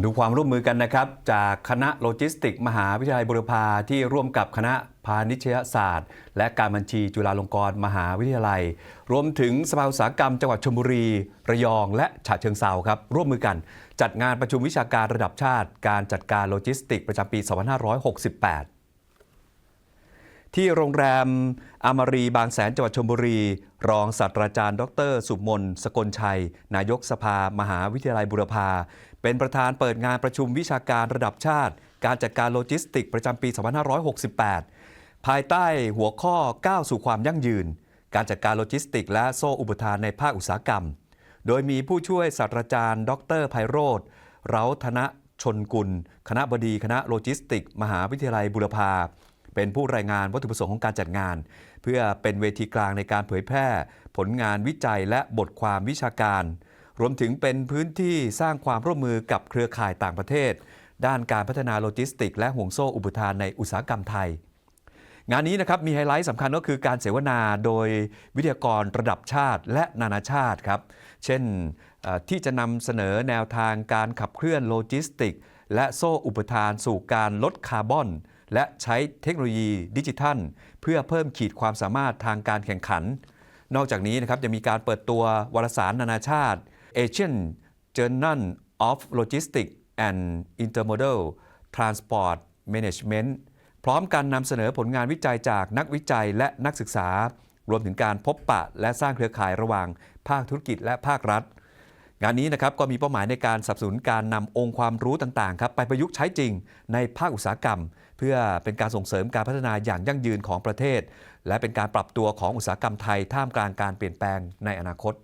มาดูความร่วมมือกันนะครับ จากคณะโลจิสติก มหาวิทยาลัยบุรพาที่ร่วมกับคณะพาณิชยศาสตร์ และการบัญชีจุฬาลงกรณ์มหาวิทยาลัย รวมถึงสภาอุตสาหกรรมจังหวัดชลบุรี ระยองและฉะเชิงเซาครับ ร่วมมือกัน จัดงานประชุมวิชาการระดับชาติ การจัดการโลจิสติก ประจำปี 2568 ที่โรงแรมอามารีบางแสนจังหวัดชลบุรี รองศาสตราจารย์ ดร สุมน สกลชัย นายกสภา มหาวิทยาลัยบุรพา เป็นประธานเปิดงานประชุมวิชาการระดับชาติ การจัดการโลจิสติกประจำปี 2568 ภายใต้หัวข้อก้าวสู่ความยั่งยืน การจัดการโลจิสติก และโซ่อุปทานในภาคอุตสาหกรรม โดยมีผู้ช่วยศาสตราจารย์ ดรไพโรธเร้าธนชนกุล คณะบดีคณะโลจิสติก มหาวิทยาลัยบุรพา เป็นผู้รายงานวัตถุประสงค์ของการจัดงาน เพื่อเป็นเวทีกลางในการเผยแพร่ ผลงานวิจัยและบทความวิชาการ รวมถึงเป็นพื้นที่สร้างความร่วมมือกับเครือข่ายต่างประเทศ ด้านการพัฒนาโลจิสติก และห่วงโซ่อุปทานในอุตสาหกรรมไทย งานนี้นะครับมีไฮไลท์สำคัญก็คือการเสวนาโดยวิทยากรระดับชาติและนานาชาติครับ เช่นที่จะนำเสนอแนวทางการขับเคลื่อนโลจิสติก และโซ่อุปทานสู่การลดคาร์บอน และใช้เทคโนโลยีดิจิทัล เพื่อเพิ่มขีดความสามารถทางการแข่งขัน นอกจากนี้นะครับจะมีการเปิดตัววารสารนานาชาติ Asian Journal of Logistics and Intermodal Transport Management พร้อมการนำเสนอผลงานวิจัยจากนักวิจัยและนักศึกษา รวมถึงการพบปะและสร้างเครือข่ายระหว่างภาคธุรกิจและภาครัฐ งานนี้นะครับก็มีเป้าหมายในการสนับสนุนการนำองค์ความรู้ต่างๆครับไปประยุกต์ใช้จริงในภาคอุตสาหกรรม เพื่อเป็นการส่งเสริมการพัฒนาอย่างยั่งยืนของประเทศ และเป็นการปรับตัวของอุตสาหกรรมไทยท่ามกลางการเปลี่ยนแปลงในอนาคต